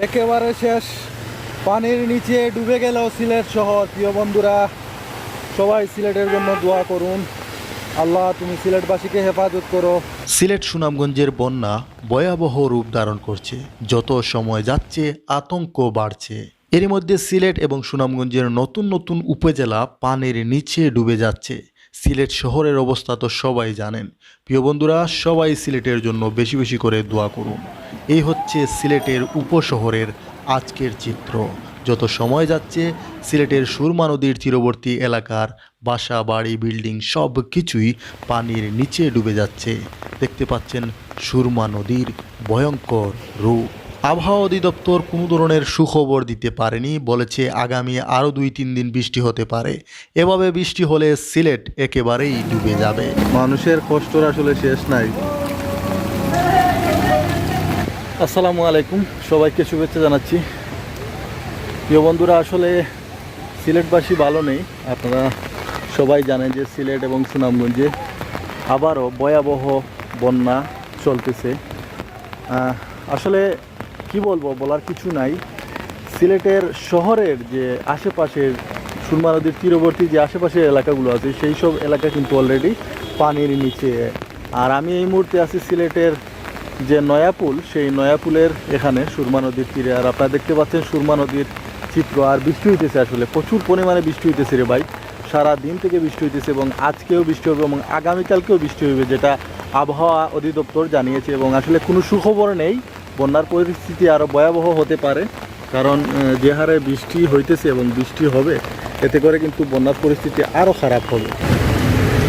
একেবারে শেষ। পানির নিচে ডুবে গেল সিলেট শহর। প্রিয় বন্ধুরা, সবাই সিলেটের জন্য দোয়া করুন। আল্লাহ, তুমি সিলেটবাসীকে হেফাজত করো। সিলেট সুনামগঞ্জের বন্যা ভয়াবহ রূপ ধারণ করছে। যত সময় যাচ্ছে, আতঙ্ক বাড়ছে। এরই মধ্যে সিলেট এবং সুনামগঞ্জের নতুন নতুন উপজেলা পানির নিচে ডুবে যাচ্ছে। সিলেট শহরের অবস্থা তো সবাই জানেন। প্রিয় বন্ধুরা, সবাই সিলেটের জন্য বেশি বেশি করে দোয়া করুন। এই হচ্ছে সিলেটের উপশহরের আজকের চিত্র। যত সময় যাচ্ছে, সিলেটের সুরমা নদীর তীরবর্তী এলাকার বাসা, বাড়ি, বিল্ডিং সব কিছুই পানির নিচে ডুবে যাচ্ছে। দেখতে পাচ্ছেন সুরমা নদীর ভয়ঙ্কর রূপ। আবহাওয়া অধিদপ্তর কোনো ধরনের সুখবর দিতে পারেনি, বলেছে আগামী আরও দুই তিন দিন বৃষ্টি হতে পারে। এভাবে বৃষ্টি হলে সিলেট একেবারেই ডুবে যাবে। মানুষের কষ্টর আসলে শেষ নাই। আসসালামু আলাইকুম। সবাইকে শুভেচ্ছা জানাচ্ছি। প্রিয় বন্ধুরা, আসলে সিলেটবাসী ভালো নেই। আপনারা সবাই জানেন যে সিলেট এবং সুনামগঞ্জে আবারও ভয়াবহ বন্যা চলতেছে। আসলে কি বলব, বলার কিছু নাই। সিলেটের শহরের যে আশেপাশের সুরমা নদীর তীরবর্তী যে আশেপাশের এলাকাগুলো আছে, সেই সব এলাকা কিন্তু অলরেডি পানির নিচে। আর আমি এই মুহূর্তে আছি সিলেটের যে নয়াপুল সেই নয়াপুলের এখানে সুরমা নদীর তীরে। আর আপনারা দেখতে পাচ্ছেন সুরমা নদীর চিত্র, আর বৃষ্টি হইতেছে আসলে। প্রচুর পরিমাণে বৃষ্টি হইতেছে রে ভাই। সারা দিন থেকে বৃষ্টি হইতেছে এবং আজকেও বৃষ্টি হবে এবং আগামীকালকেও বৃষ্টি হইবে, যেটা আবহাওয়া অধিদপ্তর জানিয়েছে। এবং আসলে কোনো সুখবর নেই, বন্যার পরিস্থিতি আরও ভয়াবহ হতে পারে। কারণ যে হারে বৃষ্টি হইতেছে এবং বৃষ্টি হবে, এতে করে কিন্তু বন্যার পরিস্থিতি আরও খারাপ হবে।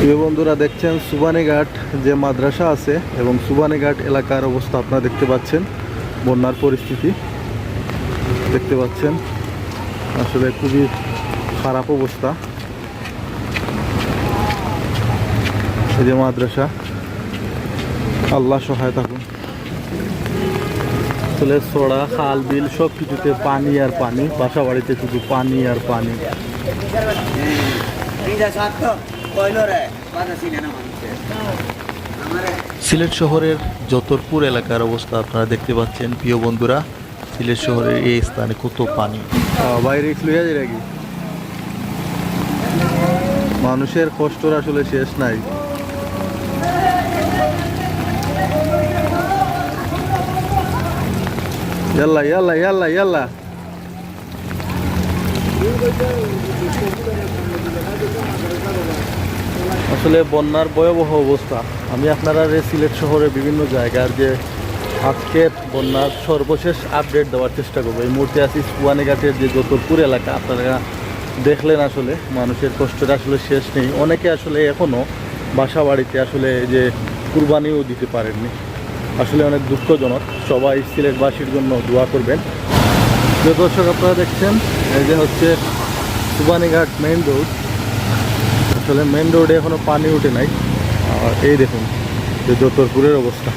প্রিয় বন্ধুরা, দেখছেন সুবানীঘাট যে মাদ্রাসা আছে এবং সুবানীঘাট এলাকার অবস্থা আপনারা দেখতে পাচ্ছেন, বন্যার পরিস্থিতি দেখতে পাচ্ছেন। আসলে খুবই খারাপ অবস্থা। এই যে মাদ্রাসা, আল্লাহ সহায় থাকুন। আসলে সোড়া, খাল, বিল সব কিছুতে পানি আর পানি বাসা বাড়িতে শুধু পানি আর পানি। সিলেট শহরের যতরপুর এলাকার অবস্থা আপনারা দেখতে পাচ্ছেন প্রিয় বন্ধুরা সিলেট শহরের এই স্থানে কত পানি। বাইরে লইয়া যায় নাকি? মানুষের কষ্টর আসলে শেষ নাই। ইয়াল্লা ইয়াল্লা ইয়াল্লা ইয়াল্লা। আসলে বন্যার ভয়াবহ অবস্থা। আমি আপনারা সিলেট শহরের বিভিন্ন জায়গার যে আজকের বন্যার সর্বশেষ আপডেট দেওয়ার চেষ্টা করব। এই মুহূর্তে আছি সুয়ানীঘাটের যে যতপুর এলাকা, আপনারা দেখলেন আসলে, মানুষের কষ্টের আসলে শেষ নেই। অনেকে আসলে এখনও বাসা বাড়িতে আসলে যে কুরবানিও দিতে পারেননি। আসলে অনেক দুঃখজনক। সবাই সিলেটবাসীর জন্য দোয়া করবেন। যে দর্শক, আপনারা দেখছেন, এই যে হচ্ছে সুবানিঘাট মেইন রোড। আসলে মেন রোডে এখনও পানি উঠে নাই। আর এই দেখুন, যে যতরপুরের অবস্থা।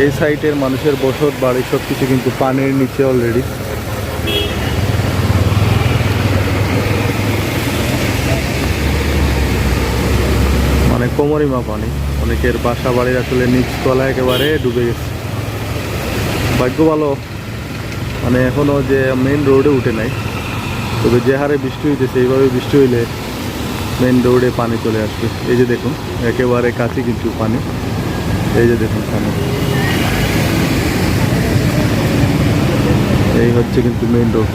এই সাইটের মানুষের বসত, বাড়ি সব কিছু কিন্তু পানির নিচে অলরেডি মানে কোমরিমা পানি। অনেকের বাসা বাড়ির আসলে নিচ তলা একেবারে ডুবে গেছে। ভাগ্য ভালো মানে এখনও যে মেন রোডে উঠে নাই। তবে যে হারে বৃষ্টি হইতেছে, এইভাবে বৃষ্টি হইলে মেন রোডে পানি চলে আসবে এই যে দেখুন, একেবারে কাছে কিন্তু পানি। এই যে দেখুন পানি। এই হচ্ছে কিন্তু মেন রোড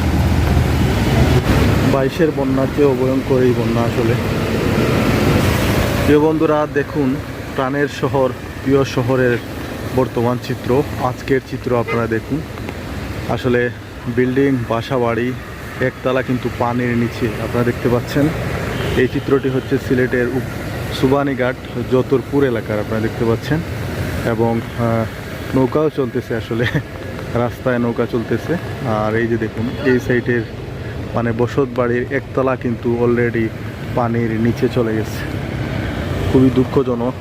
বাইশের বন্যার চেয়েও ভয়ঙ্কর এই বন্যা আসলে। প্রিয় বন্ধুরা, দেখুন, প্রাণের শহর, প্রিয় শহরের বর্তমান চিত্র, আজকের চিত্র আপনারা দেখুন। আসলে বিল্ডিং বাসা বাড়ি একতলা কিন্তু পানির নিচে, আপনারা দেখতে পাচ্ছেন। এই চিত্রটি হচ্ছে সিলেটের সুবানীঘাট, যতরপুর এলাকার, আপনারা দেখতে পাচ্ছেন। এবং নৌকাও চলতেছে আসলে। রাস্তায় নৌকা চলতেছে। আর এই যে দেখুন, এই সাইডের মানে বসত বাড়ির একতলা কিন্তু অলরেডি পানির নিচে চলে গেছে। খুবই দুঃখজনক।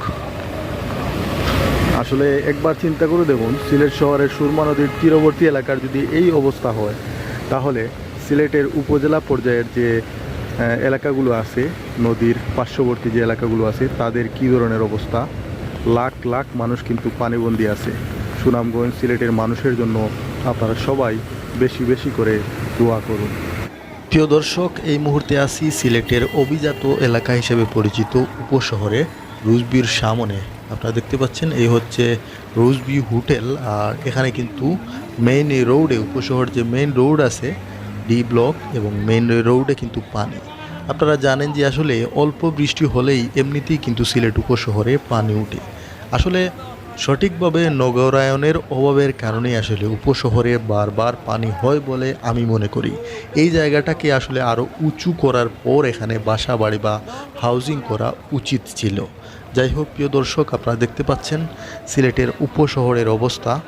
আসলে একবার চিন্তা করে দেখুন, সিলেট শহরের সুরমা নদীর তীরবর্তী এলাকার যদি এই অবস্থা হয়, তাহলে সিলেটের উপজেলা পর্যায়ের যে এলাকাগুলো আছে, নদীর পার্শ্ববর্তী যে এলাকাগুলো আছে, তাদের কী ধরনের অবস্থা? লাখ লাখ মানুষ কিন্তু পানিবন্দী আছে। সুনামগঞ্জ সিলেটের মানুষের জন্য আপনারা সবাই বেশি বেশি করে দোয়া করুন। প্রিয় দর্শক, এই মুহূর্তে আছি সিলেটের অভিজাত এলাকা হিসেবে পরিচিত উপশহরে রুজবির সামনে। আপনারা দেখতে পাচ্ছেন, এই হচ্ছে রুজবি হোটেল। আর এখানে কিন্তু মেইন রোডে উপশহর যে মেইন রোড আছে ডি ব্লক এবং মেইন রোডে কিন্তু পানি। আপনারা জানেন যে আসলে অল্প বৃষ্টি হলেই এমনিতেই কিন্তু সিলেট উপশহরে পানি ওঠে। আসলে সঠিকভাবে নগরায়নের অভাবের কারণেই আসলে উপশহরে বারবার পানি হয় বলে আমি মনে করি। এই জায়গাটাকে আসলে আরও উঁচু করার পর এখানে বাসা বাড়ি বা হাউজিং করা উচিত ছিল। যাই হোক, প্রিয় দর্শক, আপনারা দেখতে পাচ্ছেন সিলেটের উপশহরের অবস্থা।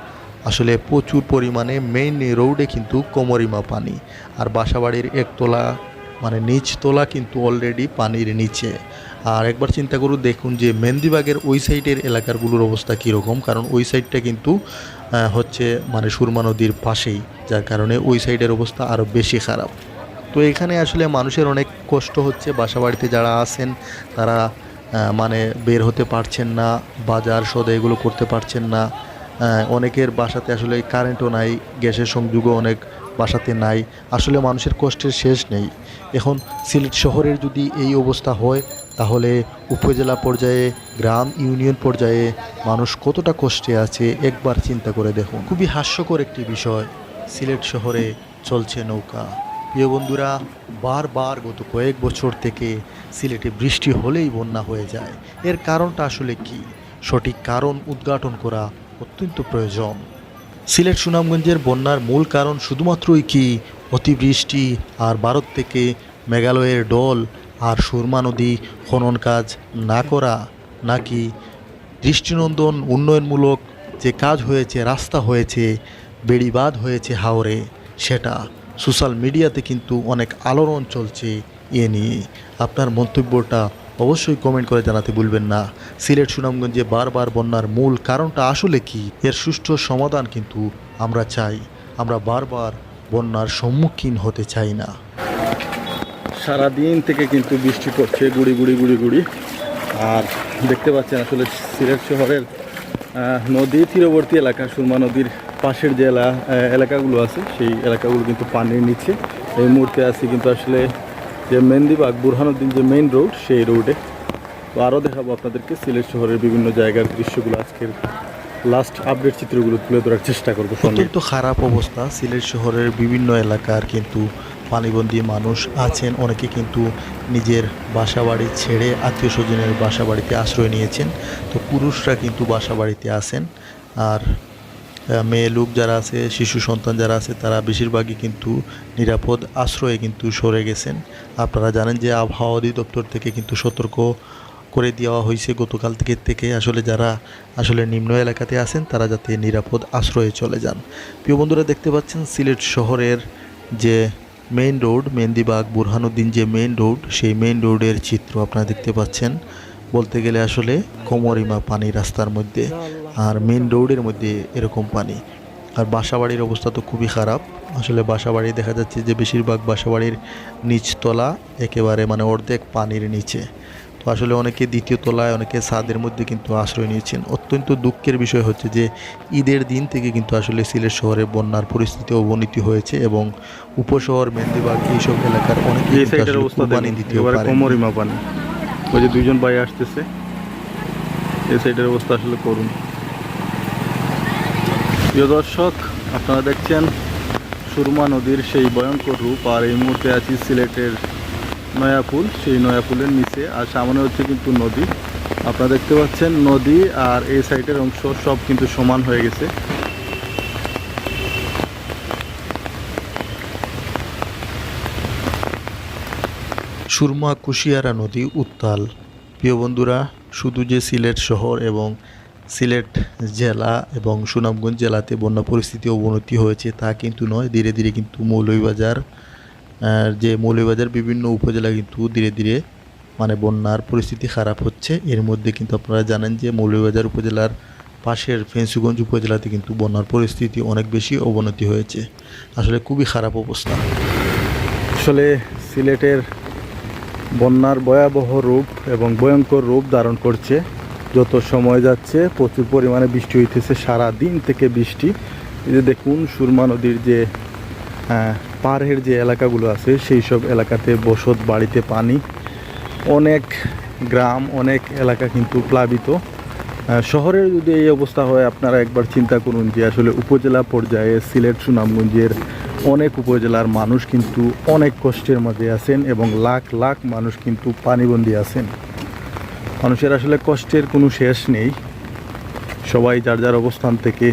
আসলে প্রচুর পরিমাণে মেইন রোডে কিন্তু কোমরিমা পানি। আর বাসাবাড়ির একতলা মানে নিচতলা কিন্তু অলরেডি পানির নিচে। আর একবার চিন্তা করুন, দেখুন যে মেহেন্দিবাগের ওই সাইডের এলাকারগুলোর অবস্থা কীরকম, কারণ ওই সাইডটা কিন্তু হচ্ছে মানে সুরমা নদীর পাশেই, যার কারণে ওই সাইডের অবস্থা আরও বেশি খারাপ। তো এখানে আসলে মানুষের অনেক কষ্ট হচ্ছে, বাসাবাড়িতে যারা আছেন, তারা মানে বের হতে পারছেন না বাজার সদা এগুলো করতে পারছেন না। অনেকের বাসাতে আসলে কারেন্টও নাই, গ্যাসের সংযোগও অনেক বাসাতে নাই। আসলে মানুষের কষ্টের শেষ নেই। এখন সিলেট শহরের যদি এই অবস্থা হয়, তাহলে উপজেলা পর্যায়ে, গ্রাম ইউনিয়ন পর্যায়ে মানুষ কতটা কষ্টে আছে একবার চিন্তা করে দেখুন। খুবই হাস্যকর একটি বিষয়, সিলেট শহরে চলছে নৌকা। প্রিয় বন্ধুরা, বারবার গত কয়েক বছর থেকে সিলেটে বৃষ্টি হলেই বন্যা হয়ে যায়। এর কারণটা আসলে কি? সঠিক কারণ উদ্ঘাটন করা অত্যন্ত প্রয়োজন। সিলেট সুনামগঞ্জের বন্যার মূল কারণ শুধুমাত্রই কি অতিবৃষ্টি আর ভারত থেকে মেঘালয়ের ডল আর সুরমা নদী খনন কাজ না করা নাকি দৃষ্টিনন্দন উন্নয়নমূলক যে কাজ হয়েছে, রাস্তা হয়েছে বেড়িবাঁধ হয়েছে হাওরে, সেটা সোশ্যাল মিডিয়াতে কিন্তু অনেক আলোড়ন চলছে এ নিয়ে। আপনার মন্তব্যটা অবশ্যই কমেন্ট করে জানাতে ভুলবেন না। সিলেট সুনামগঞ্জে বারবার বন্যার মূল কারণটা আসলে কি? এর সুষ্ঠু সমাধান কিন্তু আমরা চাই। আমরা বারবার বন্যার সম্মুখীন হতে চাই না। সারা দিন থেকে কিন্তু বৃষ্টি পড়ছে, গুড়ি গুড়ি গুড়ি গুড়ি। আর দেখতে পাচ্ছেন আসলে সিলেট শহরের নদী, তীরবর্তী এলাকা, সুরমা নদীর পাশের যে এলাকাগুলো আছে, সেই এলাকাগুলো কিন্তু পানির নিচে। এই মুহূর্তে আছে কিন্তু আসলে যে মেহেন্দিবাগ বুরহানুদ্দিন যে মেইন রোড সেই রোডে তো আরও দেখাবো আপনাদেরকে, সিলেট শহরের বিভিন্ন জায়গার দৃশ্যগুলো। আজকের লাস্ট আপডেট চিত্রগুলো তুলে ধরার চেষ্টা করব অত্যন্ত খারাপ অবস্থা। সিলেট শহরের বিভিন্ন এলাকার কিন্তু পানিবন্দী মানুষ আছেন। অনেকে কিন্তু নিজের বাসা বাড়ি ছেড়ে আত্মীয় স্বজনের বাসা বাড়িতে আশ্রয় নিয়েছেন। তো পুরুষরা কিন্তু বাসা বাড়িতে আছেন। আর মেয়ে লোক যারা আছে, শিশু সন্তান যারা আছে, তারা বেশিরভাগই কিন্তু নিরাপদ আশ্রয়ে কিন্তু সরে গেছেন। আপনারা জানেন যে আবহাওয়া অধিদপ্তর থেকে কিন্তু সতর্ক করে দেওয়া হয়েছে গতকাল থেকে থেকে। আসলে যারা আসলে নিম্ন এলাকাতে আছেন, তারা যাতে নিরাপদ আশ্রয়ে চলে যান। প্রিয় বন্ধুরা, দেখতে পাচ্ছেন সিলেট শহরের যে মেইন রোড, মেহেন্দিবাগ, বুরহানুদ্দিন যে মেইন রোড, সেই মেইন রোডের চিত্র আপনারা দেখতে পাচ্ছেন। বলতে গেলে আসলে কোমরিমা পানি রাস্তার মধ্যে আর মেন রোডের মধ্যে এরকম পানি। আর বাসাবাড়ির অবস্থা তো খুবই খারাপ। আসলে বাসাবাড়ি দেখা যাচ্ছে যে বেশিরভাগ বাসাবাড়ির নিচতলা একেবারে মানে অর্ধেক পানির নিচে। তো আসলে অনেকে দ্বিতীয় তলায় অনেকে ছাদের মধ্যে কিন্তু আশ্রয় নিয়েছেন। অত্যন্ত দুঃখের বিষয় হচ্ছে যে ঈদের দিন থেকে কিন্তু আসলে সিলেট শহরে বন্যার পরিস্থিতি অবনতি হয়েছে এবং উপশহর মেহেন্দিবাগ এইসব এলাকার অনেকে দিতেও পানি ওই যে দুইজন ভাই আসতেছে। এই সাইডের অবস্থা আসলে করুন। প্রিয় দর্শক, আপনারা দেখছেন সুরমা নদীর সেই ভয়ঙ্কর রূপ, আর এই মুহূর্তে আছি সিলেটের নয়াপুল। সেই নয়াপুলের নিচে, আর সামনে হচ্ছে কিন্তু নদী। আপনারা দেখতে পাচ্ছেন নদী, আর এই সাইডের অংশ সব কিন্তু সমান হয়ে গেছে। সুরমা কুশিয়ারা নদী উত্তাল। প্রিয় বন্ধুরা, শুধু যে সিলেট শহর এবং সিলেট জেলা এবং সুনামগঞ্জ জেলাতে বন্যা পরিস্থিতি অবনতি হয়েছে তা কিন্তু নয়, ধীরে ধীরে কিন্তু মৌলভীবাজার যে মৌলভীবাজার বিভিন্ন উপজেলা কিন্তু ধীরে ধীরে মানে বন্যার পরিস্থিতি খারাপ হচ্ছে। এর মধ্যে কিন্তু আপনারা জানেন যে মৌলভীবাজার উপজেলার পাশের ফেন্সুগঞ্জ উপজেলাতে কিন্তু বন্যার পরিস্থিতি অনেক বেশি অবনতি হয়েছে। আসলে খুবই খারাপ অবস্থা। আসলে সিলেটের বন্যার ভয়াবহ রূপ এবং ভয়ঙ্কর রূপ ধারণ করছে। যত সময় যাচ্ছে প্রচুর পরিমাণে বৃষ্টি হইতেছে সারা দিন থেকে বৃষ্টি। এই যে দেখুন সুরমা নদীর যে আহ, পাড়ের যে এলাকাগুলো আছে সেই সব এলাকাতে বসত বাড়িতে পানি। অনেক গ্রাম অনেক এলাকা কিন্তু প্লাবিত। শহরের যদি এই অবস্থা হয় আপনারা একবার চিন্তা করুন যে আসলে উপজেলা পর্যায়ে সিলেট সুনামগঞ্জের অনেক উপজেলার মানুষ কিন্তু অনেক কষ্টের মধ্যে আছেন এবং লাখ লাখ মানুষ কিন্তু পানিবন্দী আছেন। মানুষের আসলে কষ্টের কোনো শেষ নেই। সবাই যার যার অবস্থান থেকে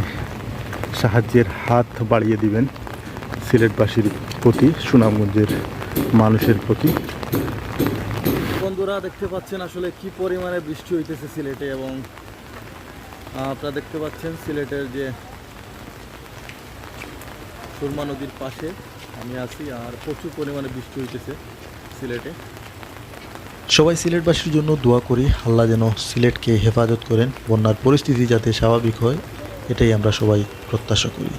সাহায্যের হাত বাড়িয়ে দিবেন সিলেটবাসীর প্রতি, সুনামগঞ্জের মানুষের প্রতি। বন্ধুরা, দেখতে পাচ্ছেন আসলে কি পরিমাণে বৃষ্টি হইতেছে সিলেটে এবং আপনারা দেখতে পাচ্ছেন সিলেটের যে সুরমা নদীর পাশে আমি আছি আর প্রচুর পরিমাণে বৃষ্টি হইতেছে সিলেটে। সবাই সিলেটবাসীর জন্য দোয়া করি, আল্লাহ যেন সিলেটকে হেফাজত করেন। বন্যার পরিস্থিতি যাতে স্বাভাবিক হয়, এটাই আমরা সবাই প্রত্যাশা করি।